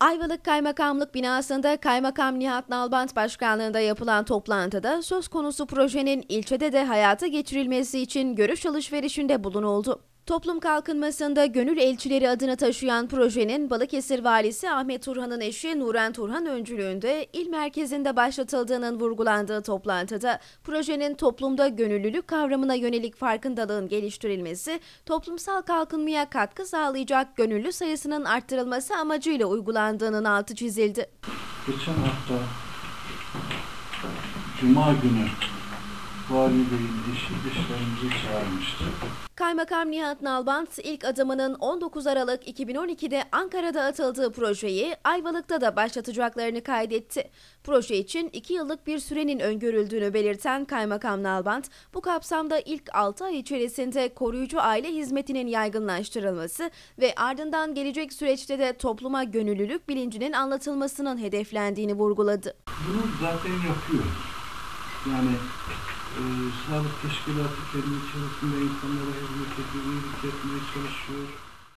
Ayvalık Kaymakamlık binasında Kaymakam Nihat Nalbant başkanlığında yapılan toplantıda söz konusu projenin ilçede de hayata geçirilmesi için görüş alışverişinde bulunuldu. Toplum kalkınmasında gönül elçileri adını taşıyan projenin Balıkesir Valisi Ahmet Turhan'ın eşi Nuren Turhan öncülüğünde il merkezinde başlatıldığının vurgulandığı toplantıda projenin toplumda gönüllülük kavramına yönelik farkındalığın geliştirilmesi, toplumsal kalkınmaya katkı sağlayacak gönüllü sayısının arttırılması amacıyla uygulandığının altı çizildi. Geçen hafta Cuma günü Vali Bey'in eşi dişlerimizi çağırmıştı. Kaymakam Nihat Nalbant ilk adımının 19 Aralık 2012'de Ankara'da atıldığı projeyi Ayvalık'ta da başlatacaklarını kaydetti. Proje için 2 yıllık bir sürenin öngörüldüğünü belirten Kaymakam Nalbant, bu kapsamda ilk 6 ay içerisinde koruyucu aile hizmetinin yaygınlaştırılması ve ardından gelecek süreçte de topluma gönüllülük bilincinin anlatılmasının hedeflendiğini vurguladı. Bunu zaten yapıyoruz. Yani e, sağlık teşkilatı kendi içerisinde insanlara hizmet ediyor, iyilik yapmaya çalışıyor.